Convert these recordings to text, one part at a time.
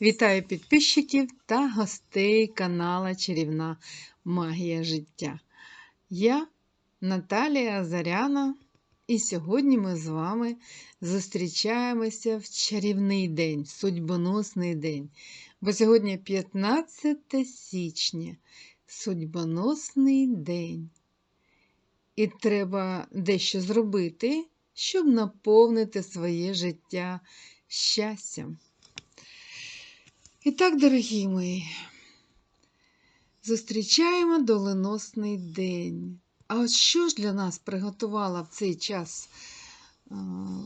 Вітаю підписчиків та гостей канала Чарівна Магія життя. Я Наталія Азаряна, і сьогодні ми з вами зустрічаємося в чарівний день, судьбоносний день. Бо сьогодні 15 січня, судьбоносний день. І треба дещо зробити, щоб наповнити своє життя щастям. І так, дорогі мої, зустрічаємо доленосний день. А от що ж для нас приготувала в цей час,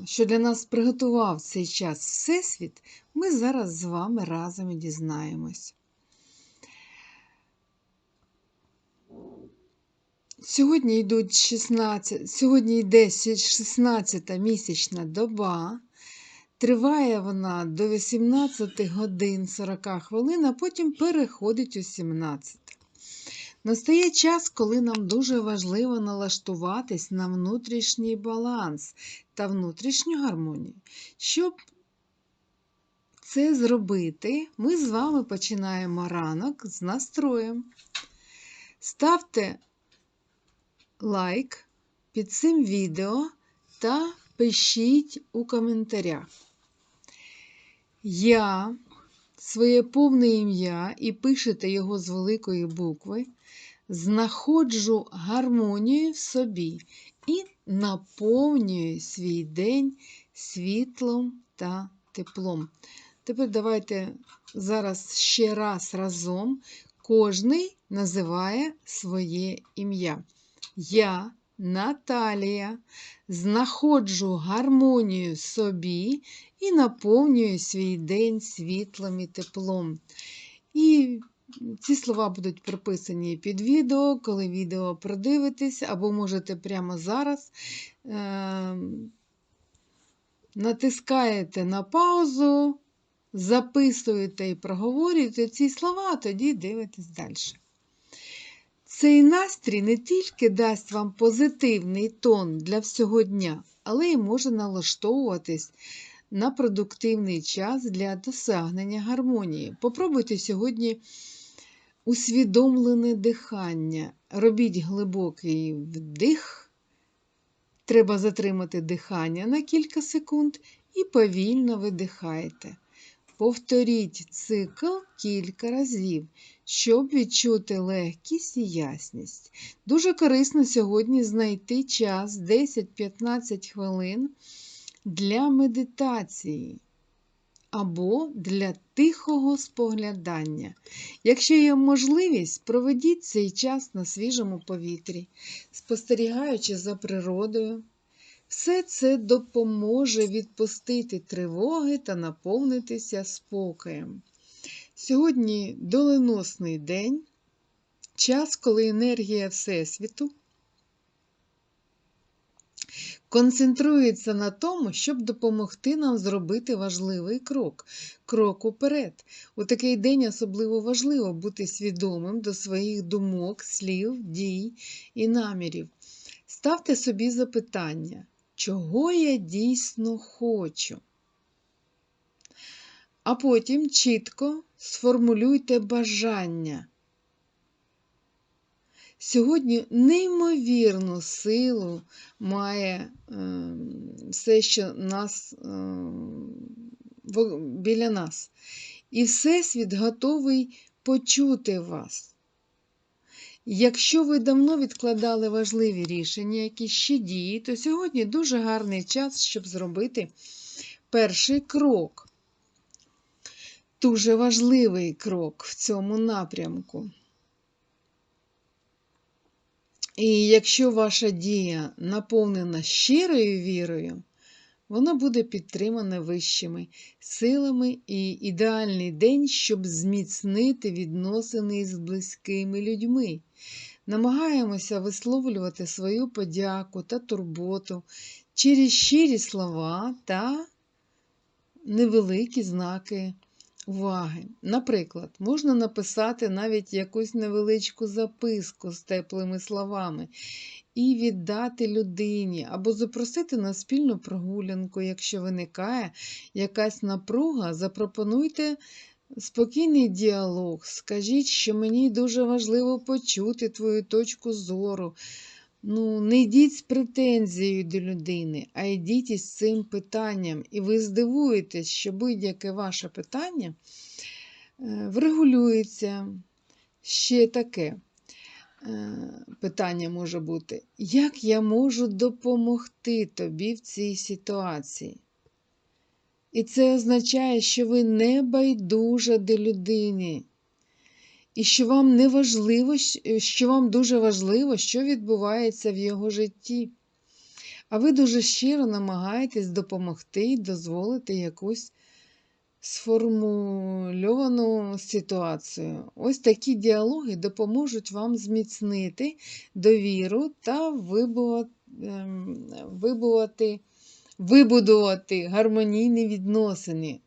що для нас приготував цей час Всесвіт, ми зараз з вами разом і дізнаємось. Сьогодні йдуть 16, сьогодні йде 16 місячна доба. Триває вона до 18 годин 40 хвилин, а потім переходить у 17. Настає час, коли нам дуже важливо налаштуватись на внутрішній баланс та внутрішню гармонію. Щоб це зробити, ми з вами починаємо ранок з настроєм. Ставте лайк під цим відео та пишіть у коментарях. Я своє повне ім'я і пишете його з великої букви, знаходжу гармонію в собі і наповнюю свій день світлом та теплом. Тепер давайте зараз ще раз разом кожний називає своє ім'я. Я Наталія, знаходжу гармонію собі і наповнюю свій день світлом і теплом. І ці слова будуть прописані під відео, коли відео продивитесь, або можете прямо зараз е- натискаєте на паузу, записуєте і проговорюєте ці слова, а тоді дивитесь далі. Цей настрій не тільки дасть вам позитивний тон для всього дня, але й може налаштовуватись на продуктивний час для досягнення гармонії. Попробуйте сьогодні усвідомлене дихання. Робіть глибокий вдих. Треба затримати дихання на кілька секунд і повільно видихайте. Повторіть цикл кілька разів, щоб відчути легкість і ясність. Дуже корисно сьогодні знайти час 10-15 хвилин для медитації або для тихого споглядання. Якщо є можливість, проведіть цей час на свіжому повітрі, спостерігаючи за природою. Все це допоможе відпустити тривоги та наповнитися спокоєм. Сьогодні доленосний день, час, коли енергія Всесвіту концентрується на тому, щоб допомогти нам зробити важливий крок, крок уперед. У такий день особливо важливо бути свідомим до своїх думок, слів, дій і намірів. Ставте собі запитання чого я дійсно хочу. А потім чітко сформулюйте бажання. Сьогодні неймовірну силу має е, все, що нас е, біля нас. І Всесвіт готовий почути вас. Якщо ви давно відкладали важливі рішення, які ще дії, то сьогодні дуже гарний час, щоб зробити перший крок. Дуже важливий крок в цьому напрямку. І якщо ваша дія наповнена щирою вірою, вона буде підтримана вищими силами і ідеальний день, щоб зміцнити відносини з близькими людьми. Намагаємося висловлювати свою подяку та турботу через щирі слова та невеликі знаки уваги. Наприклад, можна написати навіть якусь невеличку записку з теплими словами і віддати людині, або запросити на спільну прогулянку, якщо виникає якась напруга, запропонуйте. Спокійний діалог. Скажіть, що мені дуже важливо почути твою точку зору. Ну, не йдіть з претензією до людини, а йдіть із цим питанням. І ви здивуєтесь, що будь-яке ваше питання е, врегулюється. Ще таке е, питання може бути: як я можу допомогти тобі в цій ситуації? І це означає, що ви не байдужа до людини. І що вам не важливо, що вам дуже важливо, що відбувається в його житті. А ви дуже щиро намагаєтесь допомогти і дозволити якусь сформульовану ситуацію. Ось такі діалоги допоможуть вам зміцнити довіру та ем, вибувати вибудувати гармонійні відносини.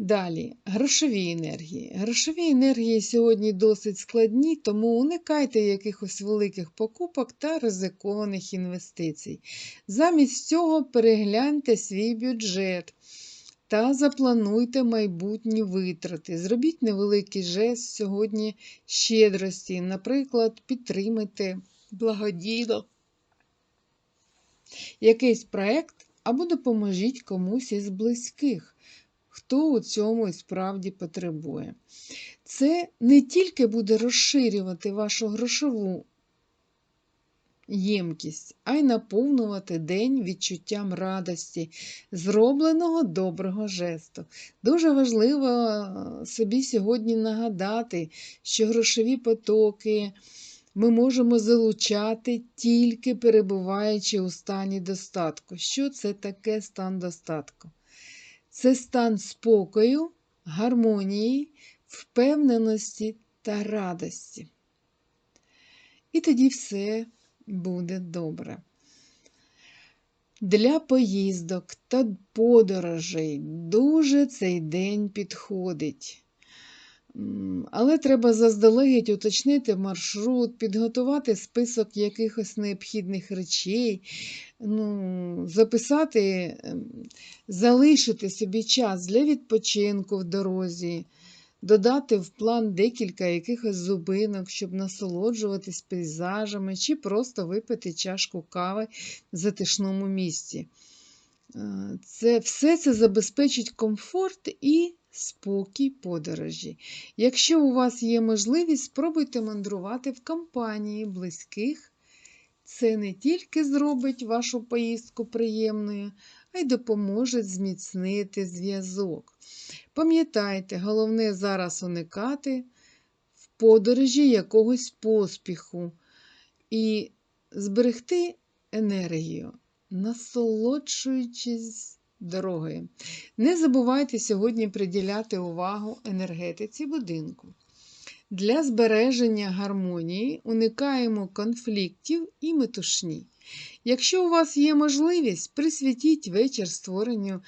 Далі, грошові енергії. Грошові енергії сьогодні досить складні, тому уникайте якихось великих покупок та ризикованих інвестицій. Замість цього перегляньте свій бюджет та заплануйте майбутні витрати. Зробіть невеликий жест сьогодні щедрості, наприклад, підтримайте благодійно якийсь проєкт або допоможіть комусь із близьких, хто у цьому і справді потребує. Це не тільки буде розширювати вашу грошову ємкість, а й наповнювати день відчуттям радості, зробленого доброго жесту. Дуже важливо е, собі сьогодні нагадати, що грошові потоки ми можемо залучати тільки перебуваючи у стані достатку. Що це таке стан достатку? Це стан спокою, гармонії, впевненості та радості. І тоді все буде добре. Для поїздок та подорожей дуже цей день підходить. Але треба заздалегідь уточнити маршрут, підготувати список якихось необхідних речей, ну, записати, ем, залишити собі час для відпочинку в дорозі, додати в план декілька якихось зубинок, щоб насолоджуватись пейзажами, чи просто випити чашку кави в затишному місці. Е, це, Все це забезпечить комфорт і спокій подорожі. Якщо у вас є можливість, спробуйте мандрувати в компанії близьких. Це не тільки зробить вашу поїздку приємною, а й допоможе зміцнити зв'язок. Пам'ятайте, головне зараз уникати в подорожі якогось поспіху і зберегти енергію, насолоджуючись дорогою. Не забувайте сьогодні приділяти увагу енергетиці будинку. Для збереження гармонії уникаємо конфліктів і метушні. Якщо у вас є можливість, присвятіть вечір створенню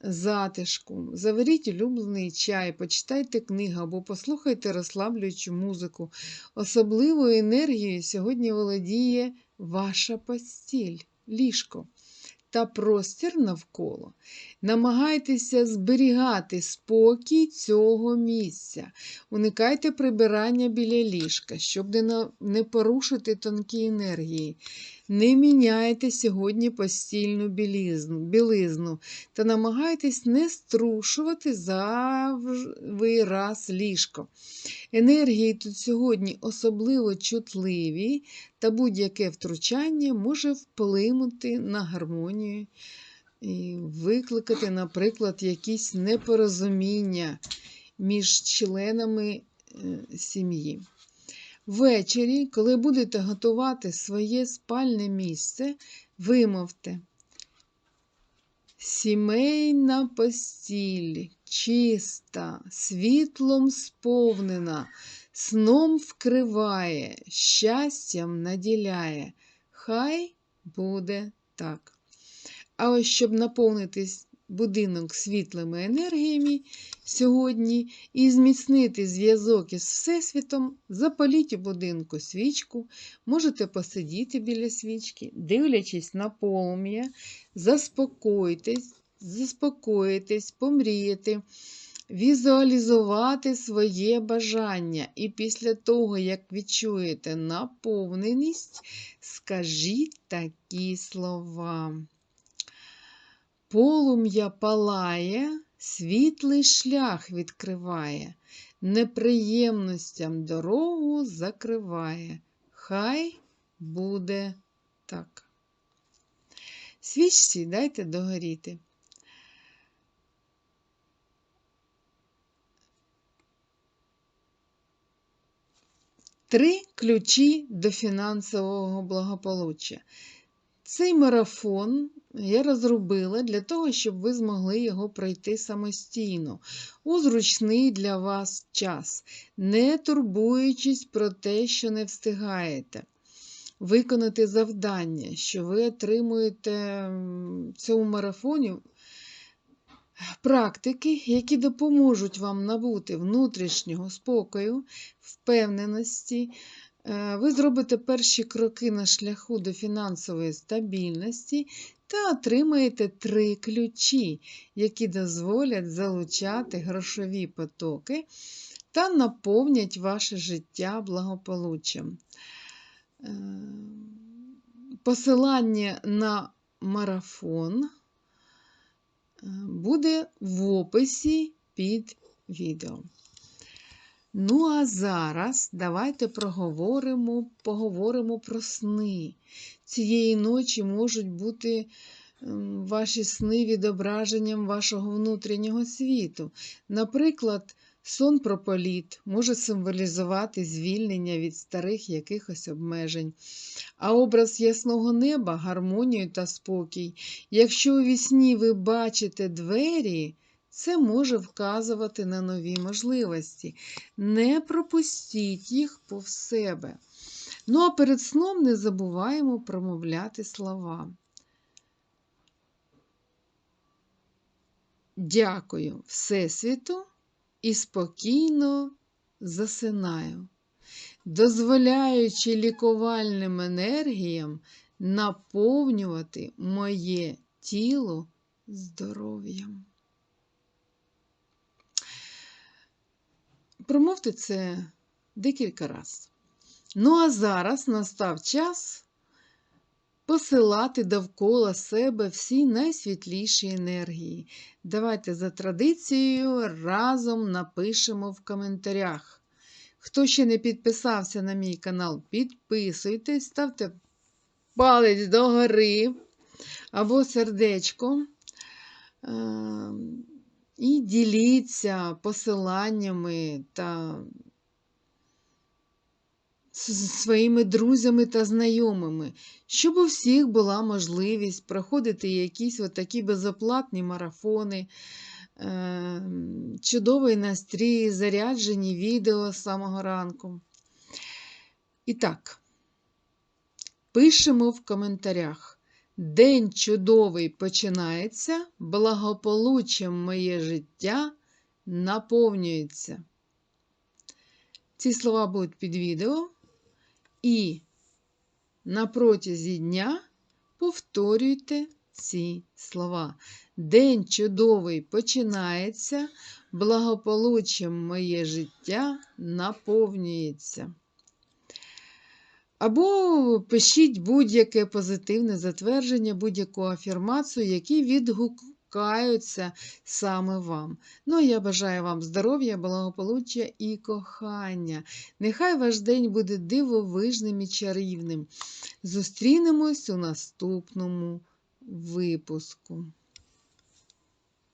затишку, заваріть улюблений чай, почитайте книгу або послухайте розслаблюючу музику. Особливою енергією сьогодні володіє ваша постіль, ліжко та простір навколо. Намагайтеся зберігати спокій цього місця. Уникайте прибирання біля ліжка, щоб не порушити тонкі енергії. Не міняйте сьогодні постільну білизну, та намагайтесь не струшувати зайвий раз ліжко. Енергії тут сьогодні особливо чутливі, та будь-яке втручання може вплинути на гармонію і викликати, наприклад, якісь непорозуміння між членами е, сім'ї. Ввечері, коли будете готувати своє спальне місце, вимовте. Сімейна постіль, чиста, світлом сповнена, сном вкриває, щастям наділяє. Хай буде так. А ось щоб наповнитись будинок світлими енергіями сьогодні і зміцнити зв'язок із Всесвітом, запаліть у будинку свічку, можете посидіти біля свічки, дивлячись на полум'я, заспокойтесь, заспокоїтесь, помріяти, візуалізувати своє бажання. І після того, як відчуєте наповненість, скажіть такі слова. Полум'я палає, світлий шлях відкриває, неприємностям дорогу закриває. Хай буде так. Свічці дайте догоріти. Три ключі до фінансового благополуччя. Цей марафон я розробила для того, щоб ви змогли його пройти самостійно у зручний для вас час, не турбуючись про те, що не встигаєте. Виконати завдання, що ви отримуєте в цьому марафоні практики, які допоможуть вам набути внутрішнього спокою, впевненості. Е, Ви зробите перші кроки на шляху до фінансової стабільності та отримаєте три ключі, які дозволять залучати грошові потоки та наповнять ваше життя благополуччям. Е, Посилання на марафон буде в описі під відео. Ну, а зараз давайте проговоримо, поговоримо про сни. Цієї ночі можуть бути ем, ваші сни відображенням вашого внутрішнього світу. Наприклад, сон про політ може символізувати звільнення від старих якихось обмежень, а образ ясного неба гармонію та спокій. Якщо у вісні ви бачите двері, це може вказувати на нові можливості. Не пропустіть їх повз себе. Ну а перед сном не забуваємо промовляти слова. Дякую Всесвіту і спокійно засинаю, дозволяючи лікувальним енергіям наповнювати моє тіло здоров'ям. Промовте це декілька разів. Ну, а зараз настав час посилати довкола себе всі найсвітліші енергії. Давайте за традицією разом напишемо в коментарях. Хто ще не підписався на мій канал, підписуйтесь, ставте палець догори або сердечко. Ем, і діліться посиланнями та своїми друзями та знайомими, щоб у всіх була можливість проходити якісь отакі безоплатні марафони, е, чудовий настрій, заряджені відео з самого ранку. І так, пишемо в коментарях. День чудовий починається, благополуччям моє життя наповнюється. Ці слова будуть під відео. І на протязі дня повторюйте ці слова. День чудовий починається, благополуччям моє життя наповнюється. Або пишіть будь-яке позитивне затвердження, будь-яку афірмацію, які відгукаються саме вам. Ну, я бажаю вам здоров'я, благополуччя і кохання. Нехай ваш день буде дивовижним і чарівним. Зустрінемось у наступному випуску.